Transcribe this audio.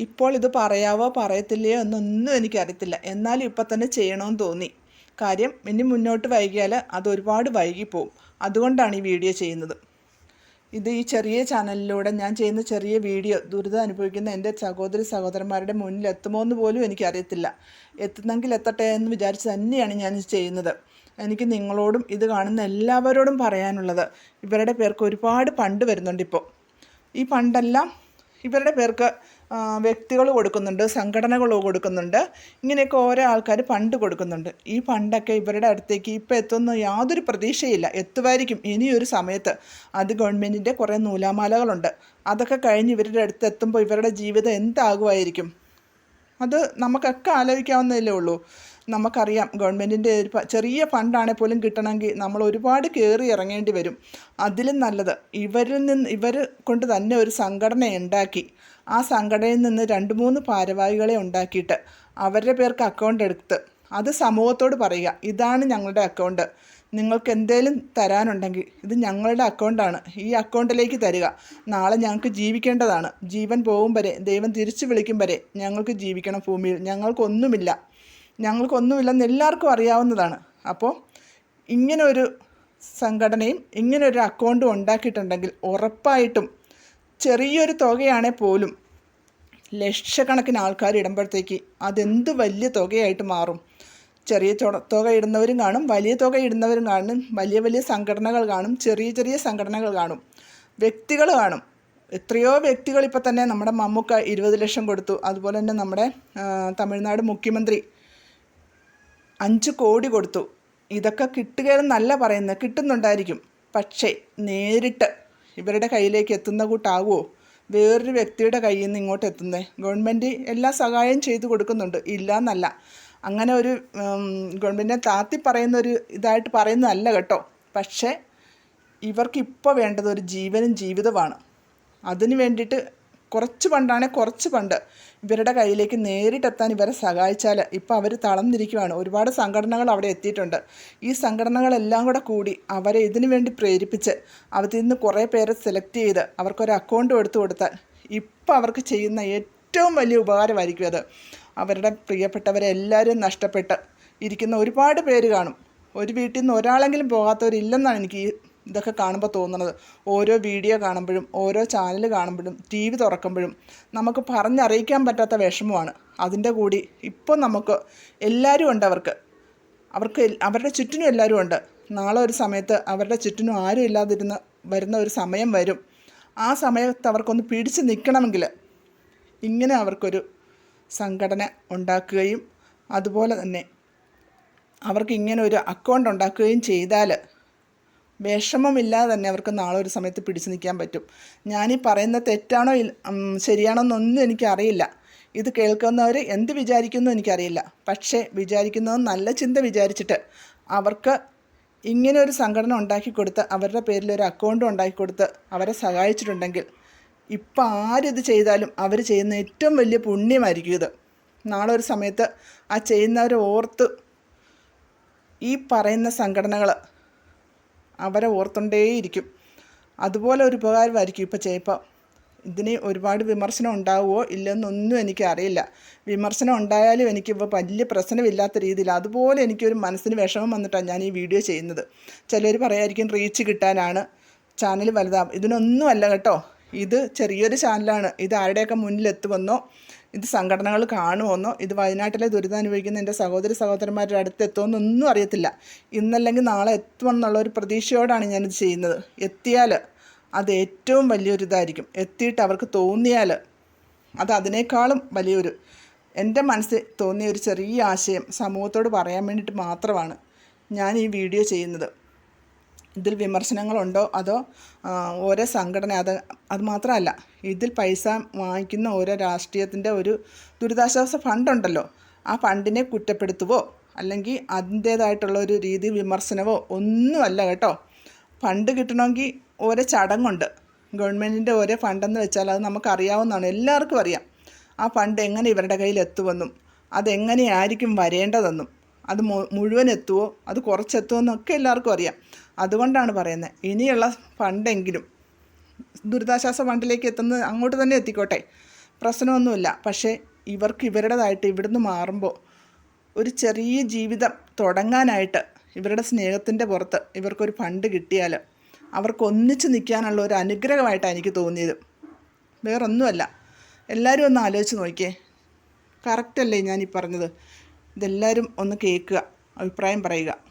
ഇപ്പോൾ ഇത് പറയാവോ പറയത്തില്ലയോ എന്നൊന്നും എനിക്കറിയത്തില്ല. എന്നാലും ഇപ്പം തന്നെ ചെയ്യണമെന്ന് തോന്നി. കാര്യം ഇനി മുന്നോട്ട് വൈകിയാൽ അത് ഒരുപാട് വൈകിപ്പോവും. അതുകൊണ്ടാണ് ഈ വീഡിയോ ചെയ്യുന്നത്. ഇത് ഈ ചെറിയ ചാനലിലൂടെ ഞാൻ ചെയ്യുന്ന ചെറിയ വീഡിയോ ദുരിതം അനുഭവിക്കുന്ന എന്റെ സഹോദരി സഹോദരന്മാരുടെ മുന്നിൽ എത്തുമോ എന്ന് പോലും എനിക്കറിയത്തില്ല. എത്തുന്നെങ്കിൽ എത്തട്ടെ എന്ന് വിചാരിച്ച് തന്നെയാണ് ഞാൻ ചെയ്യുന്നത്. എനിക്ക് നിങ്ങളോടും ഇത് കാണുന്ന എല്ലാവരോടും പറയാനുള്ളത്. ഇവരുടെ പേർക്ക് ഒരുപാട് പണ്ട് വരുന്നുണ്ട് ഇപ്പോൾ. ഈ പണ്ടെല്ലാം ഇവരുടെ പേർക്ക് വ്യക്തികൾ കൊടുക്കുന്നുണ്ട് സംഘടനകൾ കൊടുക്കുന്നുണ്ട്. ഇങ്ങനെയൊക്കെ ഓരോ ആൾക്കാർ ഫണ്ട് കൊടുക്കുന്നുണ്ട്. ഈ ഫണ്ടൊക്കെ ഇവരുടെ അടുത്തേക്ക് ഇപ്പോൾ എത്തുന്ന യാതൊരു പ്രതീക്ഷയില്ല. എത്തുമായിരിക്കും ഇനിയൊരു സമയത്ത്. അത് ഗവൺമെന്റിന്റെ കുറേ നൂലാമാലകളുണ്ട്. അതൊക്കെ കഴിഞ്ഞ് ഇവരുടെ അടുത്ത് എത്തുമ്പോൾ ഇവരുടെ ജീവിതം എന്താകുമായിരിക്കും? അത് നമുക്കൊക്കെ ആലോചിക്കാവുന്നതല്ലേ ഉള്ളൂ. നമുക്കറിയാം ഗവൺമെന്റിന്റെ ഒരു ചെറിയ ഫണ്ടാണെ പോലും കിട്ടണമെങ്കിൽ നമ്മൾ ഒരുപാട് കയറി ഇറങ്ങേണ്ടി വരും. അതിലും നല്ലത്. ഇവരിൽ നിന്ന് ഇവർ കൊണ്ട് തന്നെ ഒരു സംഘടന ഉണ്ടാക്കി ആ സംഘടനയിൽ നിന്ന് രണ്ട് മൂന്ന് ഭാരവാഹികളെ ഉണ്ടാക്കിയിട്ട് അവരുടെ പേർക്ക് അക്കൗണ്ട് എടുത്ത് അത് സമൂഹത്തോട് പറയുക ഇതാണ് ഞങ്ങളുടെ അക്കൗണ്ട് നിങ്ങൾക്ക് എന്തേലും തരാനുണ്ടെങ്കിൽ ഇത് ഞങ്ങളുടെ അക്കൗണ്ടാണ് ഈ അക്കൗണ്ടിലേക്ക് തരിക. നാളെ ഞങ്ങൾക്ക് ജീവിക്കേണ്ടതാണ്. ജീവൻ പോകും വരെ ദൈവം തിരിച്ചു വിളിക്കും വരെ ഞങ്ങൾക്ക് ജീവിക്കണം ഭൂമിയിൽ. ഞങ്ങൾക്കൊന്നുമില്ല. ഞങ്ങൾക്കൊന്നുമില്ലെന്ന് എല്ലാവർക്കും അറിയാവുന്നതാണ്. അപ്പോൾ ഇങ്ങനൊരു സംഘടനയും ഇങ്ങനൊരു അക്കൗണ്ടും ഉണ്ടാക്കിയിട്ടുണ്ടെങ്കിൽ ഉറപ്പായിട്ടും ചെറിയൊരു തുകയാണെ പോലും ലക്ഷക്കണക്കിന് ആൾക്കാർ ഇടുമ്പോഴത്തേക്ക് അതെന്ത് വലിയ തുകയായിട്ട് മാറും. ചെറിയ തുക ഇടുന്നവരും കാണും വലിയ തുക ഇടുന്നവരും കാണും വലിയ വലിയ സംഘടനകൾ കാണും ചെറിയ ചെറിയ സംഘടനകൾ കാണും. വ്യക്തികൾ കാണും. എത്രയോ വ്യക്തികൾ ഇപ്പോൾ തന്നെ നമ്മുടെ മമ്മൂക്ക ഇരുപത് ലക്ഷം കൊടുത്തു. അതുപോലെ തന്നെ നമ്മുടെ തമിഴ്നാട് മുഖ്യമന്ത്രി അഞ്ച് കോടി കൊടുത്തു. ഇതൊക്കെ കിട്ടുകയെന്നല്ല പറയുന്നത് കിട്ടുന്നുണ്ടായിരിക്കും. പക്ഷേ നേരിട്ട് ഇവരുടെ കയ്യിലേക്ക് എത്തുന്ന കൂട്ടാകുമോ വേറൊരു വ്യക്തിയുടെ കയ്യിൽ നിന്ന് ഇങ്ങോട്ട് എത്തുന്നത് ഗവൺമെന്റ് എല്ലാ സഹായം ചെയ്തു കൊടുക്കുന്നുണ്ട്. ഇല്ല എന്നല്ല അങ്ങനെ ഒരു ഗവൺമെന്റിനെ താത്തി പറയുന്ന ഒരു ഇതായിട്ട് പറയുന്നതല്ല കേട്ടോ. പക്ഷേ ഇവർക്ക് ഇപ്പോൾ വേണ്ടത് ഒരു ജീവനും ജീവിതമാണ് അതിന് വേണ്ടിയിട്ട് കുറച്ച് പണ്ടാണ് കുറച്ച് പണ്ട്. ഇവരുടെ കയ്യിലേക്ക് നേരിട്ടെത്താൻ ഇവരെ സഹായിച്ചാൽ ഇപ്പോൾ അവർ തളർന്നിരിക്കുകയാണ് ഒരുപാട് സംഘടനകൾ അവിടെ എത്തിയിട്ടുണ്ട്. ഈ സംഘടനകളെല്ലാം കൂടെ കൂടി അവരെ ഇതിനു വേണ്ടി പ്രേരിപ്പിച്ച് അവരിൽ നിന്ന് കുറേ പേരെ സെലക്ട് ചെയ്ത് അവർക്കൊരു അക്കൗണ്ട് എടുത്തു കൊടുത്താൽ ഇപ്പോൾ അവർക്ക് ചെയ്യുന്ന ഏറ്റവും വലിയ ഉപകാരമായിരിക്കും അത്. അവരുടെ പ്രിയപ്പെട്ടവരെ എല്ലാവരും നഷ്ടപ്പെട്ട് ഇരിക്കുന്ന ഒരുപാട് പേര് കാണും. ഒരു വീട്ടിൽ നിന്ന് ഒരാളെങ്കിലും പോകാത്തവരില്ലെന്നാണ് എനിക്ക് ഈ ഇതൊക്കെ കാണുമ്പോൾ തോന്നുന്നത് ഓരോ വീഡിയോ കാണുമ്പോഴും ഓരോ ചാനൽ കാണുമ്പോഴും ടി വി തുറക്കുമ്പോഴും നമുക്ക് പറഞ്ഞറിയിക്കാൻ പറ്റാത്ത വിഷമമാണ്. അതിന്റെ കൂടി ഇപ്പോൾ നമുക്ക് എല്ലാവരും ഉണ്ട് അവർക്ക്. അവർക്ക് അവരുടെ ചുറ്റിനും എല്ലാവരും ഉണ്ട്. നാളെ ഒരു സമയത്ത് അവരുടെ ചുറ്റിനും ആരും ഇല്ലാതിരുന്ന് വരുന്ന ഒരു സമയം വരും. ആ സമയത്ത് അവർക്കൊന്ന് പിടിച്ച് നിൽക്കണമെങ്കിൽ ഇങ്ങനെ അവർക്കൊരു സംഘടന ഉണ്ടാക്കുകയും അതുപോലെ തന്നെ അവർക്ക് ഇങ്ങനെ ഒരു അക്കൗണ്ട് ഉണ്ടാക്കുകയും ചെയ്താൽ വിഷമമില്ലാതെ തന്നെ അവർക്ക് നാളെ ഒരു സമയത്ത് പിടിച്ചു നിൽക്കാൻ പറ്റും. ഞാനീ പറയുന്ന തെറ്റാണോ ശരിയാണോ എന്നൊന്നും എനിക്കറിയില്ല. ഇത് കേൾക്കുന്നവർ എന്ത് വിചാരിക്കുന്നു എനിക്കറിയില്ല. പക്ഷേ വിചാരിക്കുന്നത് നല്ല ചിന്ത വിചാരിച്ചിട്ട് അവർക്ക് ഇങ്ങനെ ഒരു സംഘടന ഉണ്ടാക്കി കൊടുത്ത് അവരുടെ പേരിൽ ഒരു അക്കൗണ്ട് ഉണ്ടാക്കി കൊടുത്ത് അവരെ സഹായിച്ചിട്ടുണ്ടെങ്കിൽ ഇപ്പം ആരിത് ചെയ്താലും അവർ ചെയ്യുന്ന ഏറ്റവും വലിയ പുണ്യമായിരിക്കും ഇത്. നാളെ ഒരു സമയത്ത് ആ ചെയ്യുന്നവരെ ഓർത്ത് ഈ പറയുന്ന സംഘടനകൾ അവരെ ഓർത്തുകൊണ്ടേയിരിക്കും. അതുപോലെ ഒരു ഉപകാരമായിരിക്കും ഇപ്പോൾ ചെയ്യപ്പോൾ ഇതിന് ഒരുപാട് വിമർശനം ഉണ്ടാവുമോ ഇല്ലെന്നൊന്നും എനിക്കറിയില്ല വിമർശനം ഉണ്ടായാലും എനിക്കിപ്പോൾ വലിയ പ്രശ്നമില്ലാത്ത രീതിയിൽ അതുപോലെ എനിക്കൊരു മനസ്സിന് വിഷമം വന്നിട്ടാണ് ഞാൻ ഈ വീഡിയോ ചെയ്യുന്നത്. ചിലർ പറയായിരിക്കും റീച്ച് കിട്ടാനാണ്. ചാനൽ വലുതാവും ഇതിനൊന്നുമല്ല കേട്ടോ. ഇത് ചെറിയൊരു ചാനലാണ്. ഇത് ആരുടെയൊക്കെ മുന്നിലെത്തുമെന്നോ ഇത് സംഘടനകൾ കാണുമെന്നോ ഇത് വയനാട്ടിലെ ദുരിതം അനുഭവിക്കുന്ന എന്റെ സഹോദര സഹോദരന്മാരുടെ അടുത്ത് എത്തുമെന്നൊന്നും അറിയത്തില്ല. ഇന്നല്ലെങ്കിൽ നാളെ എത്തുമെന്നുള്ള ഒരു പ്രതീക്ഷയോടാണ് ഞാനിത് ചെയ്യുന്നത്. എത്തിയാൽ അത് ഏറ്റവും വലിയൊരു ഇതായിരിക്കും. എത്തിയിട്ട് അവർക്ക് തോന്നിയാൽ അത് അതിനേക്കാളും വലിയൊരു എന്റെ മനസ്സിൽ തോന്നിയ ഒരു ചെറിയ ആശയം സമൂഹത്തോട് പറയാൻ വേണ്ടിയിട്ട് മാത്രമാണ് ഞാൻ ഈ വീഡിയോ ചെയ്യുന്നത്. ഇതിൽ വിമർശനങ്ങളുണ്ടോ? അതോ ഓരോ സംഘടന അത് അത് മാത്രമല്ല ഇതിൽ പൈസ വാങ്ങിക്കുന്ന ഓരോ രാഷ്ട്രീയത്തിന്റെ ഒരു ദുരിതാശ്വാസ ഫണ്ടുണ്ടല്ലോ ആ ഫണ്ടിനെ കുറ്റപ്പെടുത്തുവോ? അല്ലെങ്കിൽ അതിന്റേതായിട്ടുള്ള ഒരു രീതി വിമർശനമോ? ഒന്നുമല്ല കേട്ടോ. ഫണ്ട് കിട്ടണമെങ്കിൽ ഓരോ ചടങ്ങുണ്ട്. ഗവൺമെന്റിന്റെ ഓരോ ഫണ്ടെന്ന് വെച്ചാൽ അത് നമുക്കറിയാവുന്നതാണ്. എല്ലാവർക്കും അറിയാം. ആ ഫണ്ട് എങ്ങനെ ഇവരുടെ കയ്യിൽ എത്തുമെന്നും അതെങ്ങനെയായിരിക്കും വരേണ്ടതെന്നും അത് മുഴുവൻ എത്തുമോ അത് കുറച്ചെത്തുമോ എന്നൊക്കെ എല്ലാവർക്കും അറിയാം. അതുകൊണ്ടാണ് പറയുന്നത്. ഇനിയുള്ള ഫണ്ടെങ്കിലും ദുരിതാശ്വാസ ഫണ്ടിലേക്ക് എത്തുന്നത് അങ്ങോട്ട് തന്നെ എത്തിക്കോട്ടെ. പ്രശ്നമൊന്നുമില്ല. പക്ഷേ ഇവർക്ക് ഇവരുടേതായിട്ട് ഇവിടുന്ന് മാറുമ്പോൾ ഒരു ചെറിയ ജീവിതം തുടങ്ങാനായിട്ട് ഇവരുടെ സ്നേഹത്തിന്റെ പുറത്ത് ഇവർക്കൊരു ഫണ്ട് കിട്ടിയാൽ അവർക്ക് ഒന്നിച്ച് നിൽക്കാനുള്ള ഒരു അനുഗ്രഹമായിട്ടാണ് എനിക്ക് തോന്നിയത്. വേറൊന്നുമല്ല. എല്ലാവരും ഒന്ന് ആലോചിച്ച് നോക്കിയേ. കറക്റ്റല്ലേ ഞാൻ ഈ പറഞ്ഞത്? ഇതെല്ലാവരും ഒന്ന് കേൾക്കുക അഭിപ്രായം പറയുക.